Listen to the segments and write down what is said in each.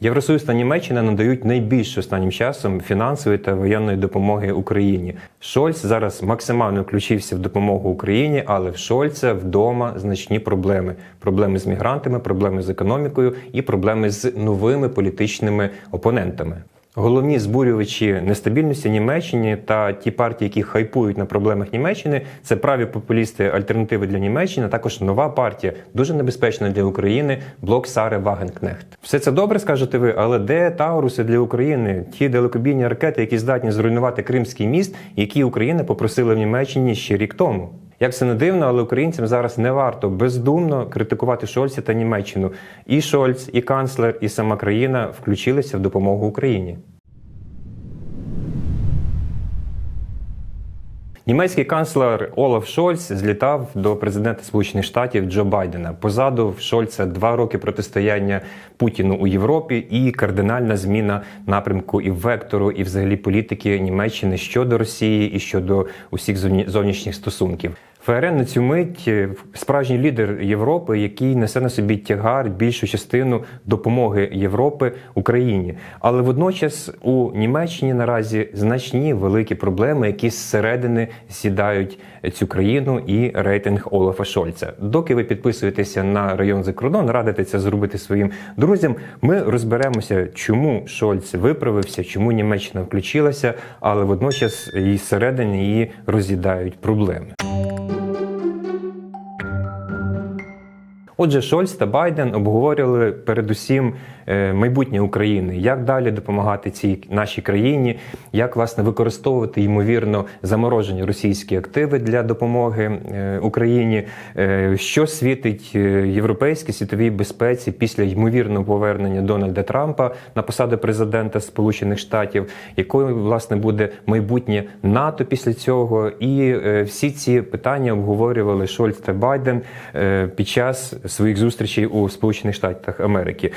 Євросоюз та Німеччина надають найбільше останнім часом фінансової та воєнної допомоги Україні. Шольц зараз максимально включився в допомогу Україні, але в Шольца вдома значні проблеми: проблеми з мігрантами, проблеми з економікою і проблеми з новими політичними опонентами. Головні збурювачі нестабільності Німеччини та ті партії, які хайпують на проблемах Німеччини, це праві популісти альтернативи для Німеччини. а Також нова партія, дуже небезпечна для України, блок Сари Вагенкнехт. Все це добре скажете ви, але де Тауруси для України? Ті далекобійні ракети, які здатні зруйнувати Кримський міст, які Україна попросила в Німеччині ще рік тому. Як це не дивно, але українцям зараз не варто бездумно критикувати Шольца та Німеччину. І Шольц, і канцлер, і сама країна включилися в допомогу Україні. Німецький канцлер Олаф Шольц злітав до президента Сполучених Штатів Джо Байдена. Позаду в Шольца два роки протистояння Путіну у Європі і кардинальна зміна напрямку і вектору, і взагалі політики Німеччини щодо Росії і щодо усіх зовнішніх стосунків. ФРН на цю мить е, справжній лідер Європи, який несе на собі тягар більшу частину допомоги Європи Україні. Але водночас у Німеччині наразі значні великі проблеми, які зсередини сідають цю країну і рейтинг Олафа Шольца. Доки ви підписуєтеся на район за кордон, радите це зробити своїм друзям. Ми розберемося, чому Шольц виправився, чому Німеччина включилася, але водночас і зсередини її роз'їдають проблеми. Отже, Шольц та Байден обговорювали передусім майбутнє України, як далі допомагати цій нашій країні, як власне використовувати ймовірно заморожені російські активи для допомоги е, Україні, е, що світить е, європейській світовій безпеці після ймовірного повернення Дональда Трампа на посаду президента Сполучених Штатів, якою власне буде майбутнє НАТО після цього, і е, всі ці питання обговорювали Шольц та Байден е, під час своїх зустрічей у Сполучених Штатах Америки.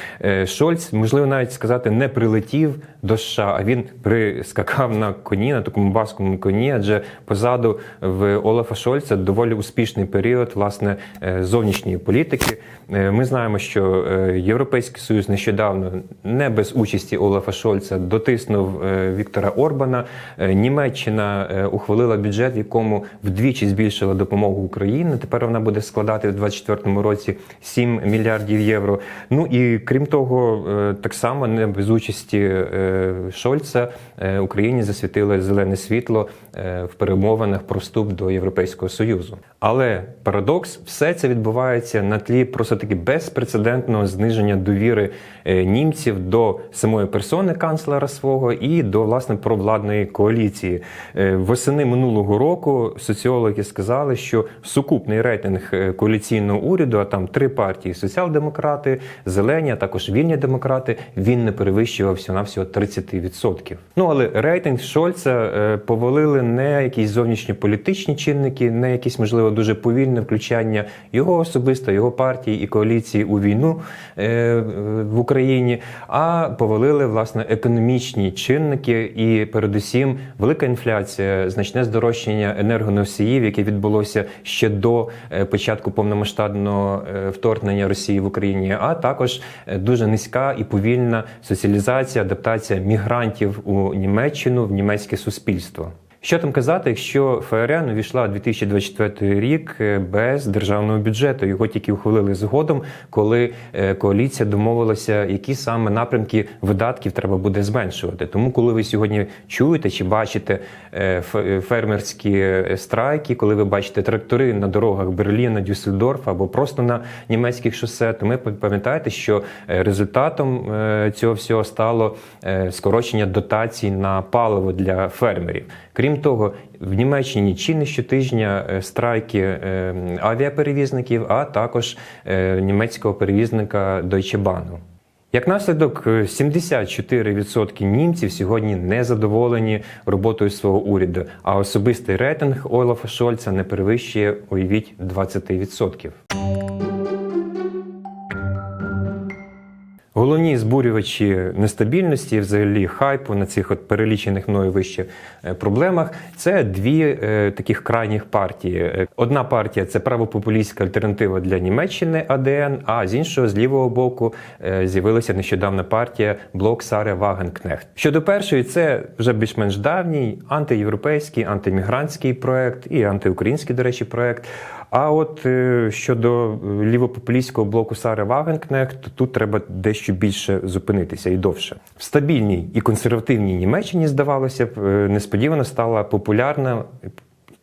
Шольц, можливо, навіть сказати, не прилетів до США, а він прискакав на коні, на такому баскому коні, адже позаду в Олафа Шольца доволі успішний період власне е, зовнішньої політики. Е, Ми знаємо, що е, Європейський Союз нещодавно не без участі Олафа Шольца дотиснув Віктора Орбана. Німеччина ухвалила бюджет, якому вдвічі збільшила допомогу Україні. Тепер вона буде складати в 2024 році 7 мільярдів євро. Ну і крім того, е, так само не без участі е, Шольца е, Україні засвітили зелене світло в перемовинах про вступ до Європейського Союзу. Але парадокс, все це відбувається на тлі просто таки безпрецедентного зниження довіри німців до самої персони канцлера свого і до власне провладної коаліції. Восени минулого року соціологи сказали, що сукупний рейтинг коаліційного уряду, а там три партії: соціал-демократи, зелені, а також вільні демократи, він не перевищував всього навсього 30%. Ну але рейтинг Шольца е, повалили не якісь зовнішньополітичні чинники, не якісь можливо дуже повільне включання його особисто, його партії і коаліції у війну е, в Україні, а повалили власне економічні чинники, і передусім велика інфляція, значне здорожчання енергоносіїв, яке відбулося ще до е, початку повномасштабного е, вторгнення Росії в Україні, а також е, дуже низька і повільна соціалізація, адаптація мігрантів у Німеччину в німецьке суспільство. Що там казати, якщо ФРН увійшла у 2024 рік е, без державного бюджету? Його тільки ухвалили згодом, коли е, коаліція домовилася, які саме напрямки видатків треба буде зменшувати. Тому, коли ви сьогодні чуєте чи бачите е, фермерські страйки, коли ви бачите трактори на дорогах Берліна, Дюссельдорфа або просто на німецьких шосе, то ми пам'ятаєте, що результатом цього всього стало скорочення дотацій на паливо для фермерів. Крім того, в Німеччині чи не щотижня е, страйки е, авіаперевізників, а також е, німецького перевізника Deutsche Bahn. Як наслідок, е, 74% німців сьогодні не задоволені роботою свого уряду, а особистий рейтинг Олафа Шольца не перевищує, уявіть, 20%. Головні збурювачі нестабільності, взагалі хайпу на цих от перелічених мною вище е, проблемах це дві е, таких крайніх партії. Е, Одна партія це правопопулістська альтернатива для Німеччини АДН, а з іншого, з лівого боку, е, з'явилася нещодавна партія блок Сари Вагенкнехт. Щодо першої, це вже більш-менш давній антиєвропейський, антимігрантський проект і антиукраїнський, до речі, проект. А от е, щодо е, лівопопулістського блоку Сари Вагенкнехт, то тут треба дещо більше зупинитися і довше. В стабільній і консервативній Німеччині, здавалося б, е, несподівано стала популярна.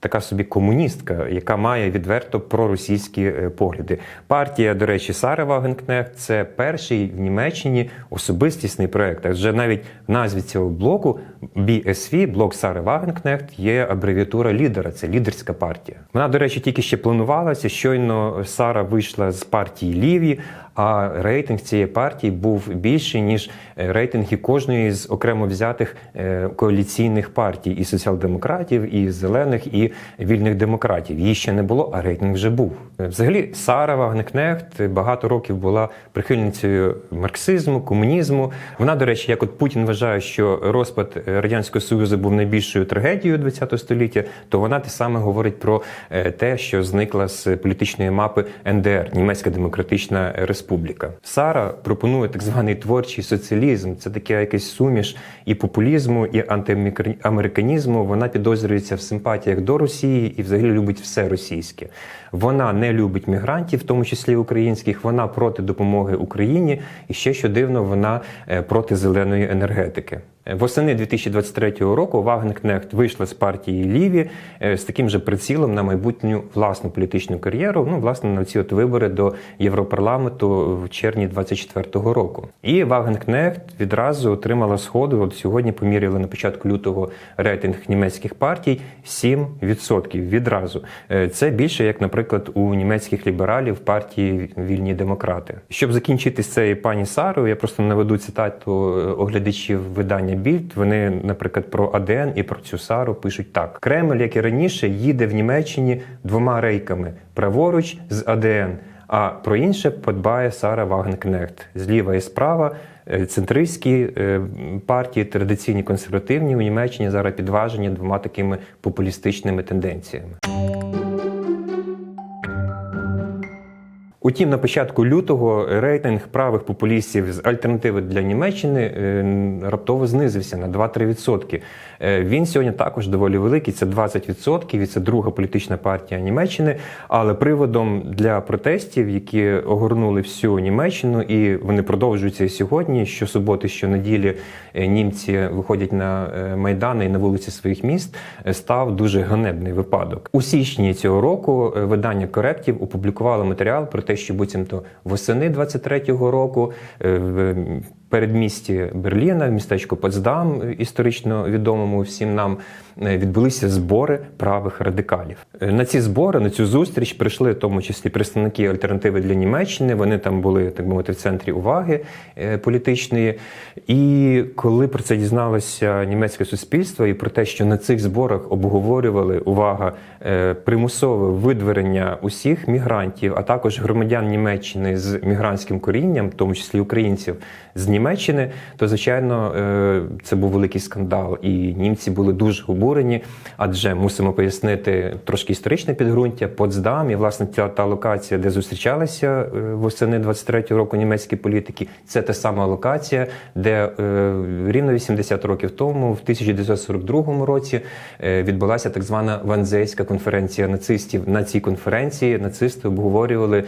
Така собі комуністка, яка має відверто проросійські е, погляди. Партія, до речі, Сари Вагенкнехт це перший в Німеччині особистісний проект. Адже навіть в назві цього блоку BSV, блок Сари Вагенкнехт, є абревіатура лідера. Це лідерська партія. Вона, до речі, тільки ще планувалася. Щойно Сара вийшла з партії Ліві. А рейтинг цієї партії був більший ніж е, рейтинги кожної з окремо взятих е, коаліційних партій і соціал-демократів, і зелених, і вільних демократів. Її ще не було, а рейтинг вже був. Е, Взагалі, Сара Вагнекнехт багато років була прихильницею марксизму, комунізму. Вона, до речі, як от Путін вважає, що розпад радянського союзу був найбільшою трагедією ХХ століття, то вона те саме говорить про те, що зникла з політичної мапи НДР Німецька Демократична Республіка. Сара пропонує так званий творчий соціалізм. Це таке якесь суміш і популізму, і антиамериканізму. Вона підозрюється в симпатіях до Росії і взагалі любить все російське. Вона не любить мігрантів, в тому числі українських. Вона проти допомоги Україні. І ще що дивно, вона е, проти зеленої енергетики. Восени 2023 року Вагнекнехт вийшла з партії Ліві е, з таким же прицілом на майбутню власну політичну кар'єру. Ну, власне, на ці от вибори до Європарламенту в червні 2024 року. І Вагнекнехт відразу отримала сходу. От сьогодні поміряли на початку лютого рейтинг німецьких партій 7% відразу. Е, Це більше як, наприклад, у німецьких лібералів партії Вільні демократи. Щоб закінчити з цією пані Сарою, я просто наведу цитату е, оглядачів видання Більд. Вони, наприклад, про АДН і про цю Сару пишуть так: Кремль, як і раніше, їде в Німеччині двома рейками праворуч з АДН. А про інше подбає Сара Вагнкнехт. Зліва і справа е, центристські е, партії, традиційні консервативні у Німеччині зараз підважені двома такими популістичними тенденціями. Утім, на початку лютого рейтинг правих популістів з альтернативи для Німеччини е, раптово знизився на 2-3%. Е, Він сьогодні також доволі великий. Це 20%, і це друга політична партія Німеччини. Але приводом для протестів, які огорнули всю Німеччину, і вони продовжуються і сьогодні. Щосуботи, щонеділі е, німці виходять на майдани і на вулиці своїх міст. Став дуже ганебний випадок. У січні цього року видання коректів опублікувало матеріал про те, що буцімто восени 23-го року е, передмісті Берліна, в містечку Потсдам, е, історично відомому всім нам, е, відбулися збори правих радикалів. Е, На ці збори, на цю зустріч прийшли в тому числі представники альтернативи для Німеччини. Вони там були так мовити в центрі уваги політичної. І коли про це дізналося німецьке суспільство, і про те, що на цих зборах обговорювали увага примусове видворення усіх мігрантів, а також громадян Німеччини з мігрантським корінням, в тому числі українців з Німеччини, то звичайно е, це був великий скандал, і німці були дуже обурені, адже мусимо пояснити трошки історичне підґрунтя. Потсдам і власне ця та локація, де зустрічалися е, восени 23-го року німецькі політики, це та сама локація, де е, рівно 80 років тому, в 1942 році, відбулася так звана Ванзейська конференція нацистів. На цій конференції нацисти обговорювали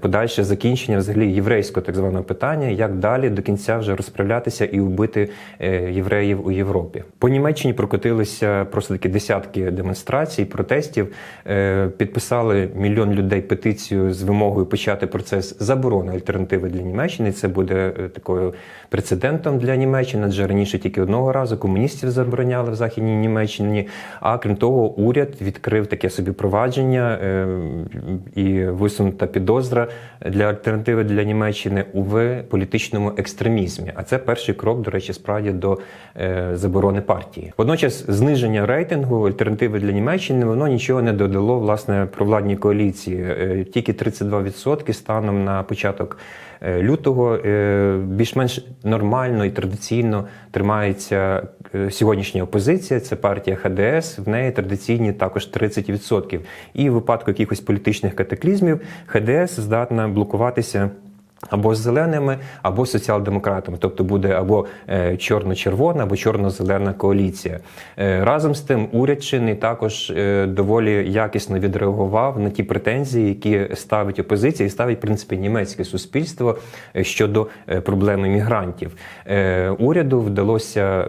подальше закінчення взагалі єврейського так званого питання, як далі до кінця вже розправлятися і вбити е, євреїв у Європі. По Німеччині прокотилися просто такі десятки демонстрацій, протестів. Е, Підписали мільйон людей петицію з вимогою почати процес заборони альтернативи для Німеччини. Це буде е, такою прецедентом для Німеччини, адже раніше тільки одного разу комуністів забороняли в західній Німеччині. А крім того, уряд відкрив таке собі провадження і висунута підозра для альтернативи для Німеччини у політичному екстремізмі. Механізмі. А це перший крок, до речі, справді до е, заборони партії. Водночас, зниження рейтингу альтернативи для Німеччини воно нічого не додало власне провладній коаліції. Е, Тільки 32% станом на початок е, лютого е, більш-менш нормально і традиційно тримається е, сьогоднішня опозиція. Це партія ХДС. В неї традиційні також 30%. І в випадку якихось політичних катаклізмів ХДС здатна блокуватися. Або з зеленими, або соціал-демократами, тобто буде або е, чорно-червона, або чорно-зелена коаліція. Е, разом з тим, уряд чинний також е, доволі якісно відреагував на ті претензії, які ставить опозиція, і ставить в принципі німецьке суспільство щодо проблеми мігрантів. Уряду вдалося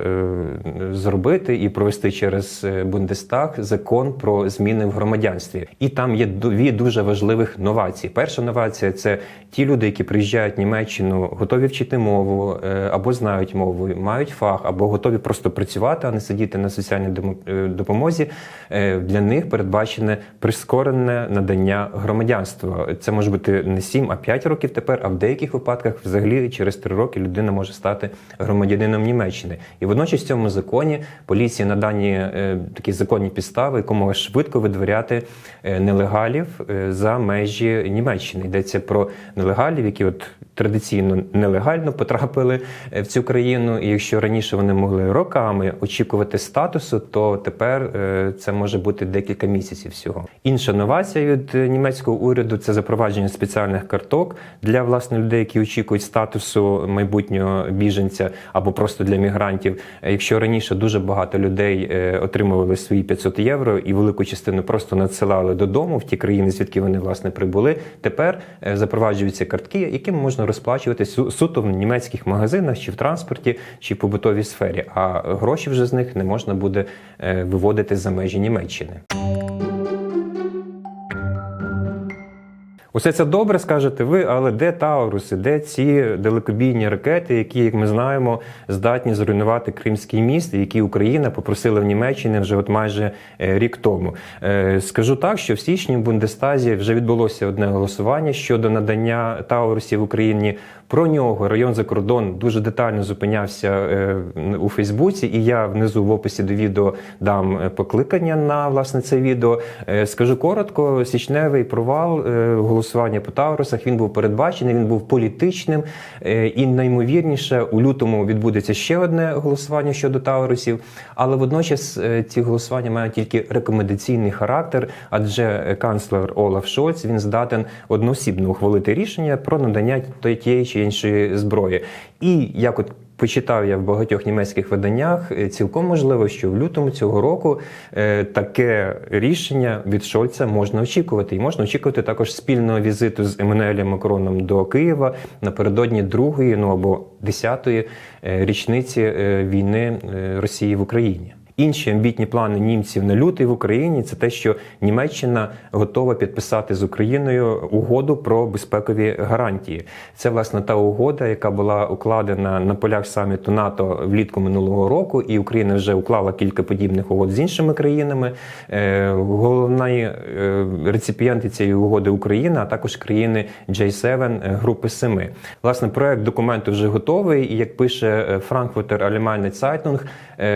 зробити і провести через Бундестаг закон про зміни в громадянстві. І там є дві дуже важливих новації. Перша новація це ті люди, які приїжджають в Німеччину, готові вчити мову е, або знають мову, мають фах, або готові просто працювати, а не сидіти на соціальній е, допомозі. Е, Для них передбачене прискорене надання громадянства. Це може бути не 7, а 5 років тепер, а в деяких випадках взагалі через 3 роки людина може стати громадянином Німеччини. І водночас в цьому законі поліція на дані такі законні підстави, якомога швидко видворяти нелегалів за межі Німеччини. Йдеться про нелегалів, які от традиційно нелегально потрапили е, в цю країну. І якщо раніше вони могли роками очікувати статусу, то тепер е, це може бути декілька місяців всього. Інша новація від е, німецького уряду це запровадження спеціальних карток для власне людей, які очікують статусу майбутнього біженця або просто для мігрантів. Якщо раніше дуже багато людей отримували свої 500 євро і велику частину просто надсилали додому в ті країни, звідки вони власне прибули. Тепер запроваджуються картки, якими можна розплачуватися су- суто в німецьких магазинах чи в транспорті, чи в побутовій сфері. А гроші вже з них не можна буде е, виводити за межі Німеччини. Усе це добре, скажете ви, але де Тауруси, де ці далекобійні ракети, які, як ми знаємо, здатні зруйнувати Кримський міст, які Україна попросила в Німеччині вже от майже е, рік тому. Е, Скажу так, що в січні в Бундестазі вже відбулося одне голосування щодо надання Таурусів Україні. Про нього район за кордон дуже детально зупинявся е, у Фейсбуці, і я внизу в описі до відео дам покликання на власне це відео. Скажу коротко, січневий провал е, голосування по Таурусах він був передбачений, він був політичним, е, і наймовірніше у лютому відбудеться ще одне голосування щодо Таурусів. Але водночас е, ці голосування мають тільки рекомендаційний характер, адже канцлер Олаф Шольц він здатен одноосібно ухвалити рішення про надання тієї чи іншої зброї. І як от Почитав я в багатьох німецьких виданнях. е, Цілком можливо, що в лютому цього року е, таке рішення від Шольца можна очікувати. І можна очікувати також спільного візиту з Еммануелем Макроном до Києва напередодні другої, ну або десятої е, річниці війни Росії в Україні. Інші амбітні плани німців на лютий в Україні це те, що Німеччина готова підписати з Україною угоду про безпекові гарантії. Це власне та угода, яка була укладена на полях саміту НАТО влітку минулого року, і Україна вже уклала кілька подібних угод з іншими країнами. Е, Головні е, реципієнти цієї угоди Україна, а також країни J7 е, групи Семи. Власне, проект документу вже готовий, і як пише Frankfurter Allgemeine Zeitung,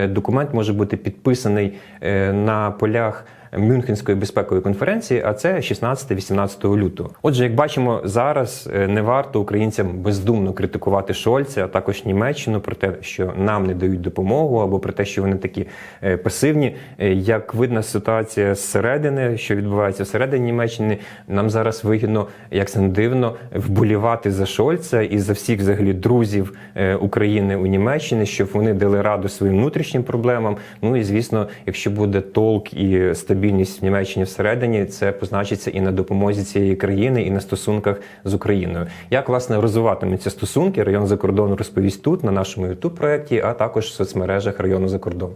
документ може бути підписаний е, на полях. Мюнхенської безпекової конференції, а це 16-18 лютого. Отже, як бачимо, зараз е, не варто українцям бездумно критикувати Шольца, а також Німеччину про те, що нам не дають допомогу, або про те, що вони такі е, пасивні. Е, Як видна ситуація зсередини, що відбувається всередині Німеччини, нам зараз вигідно, як це не дивно, вболівати за Шольца і за всіх взагалі друзів України у Німеччині, щоб вони дали раду своїм внутрішнім проблемам. Ну і звісно, якщо буде толк і стабільність в Німеччині всередині, це позначиться і на допомозі цієї країни, і на стосунках з Україною. Як власне розвиватимуться стосунки, район за кордон розповість тут на нашому youtube проєкті, а також в соцмережах району за кордон.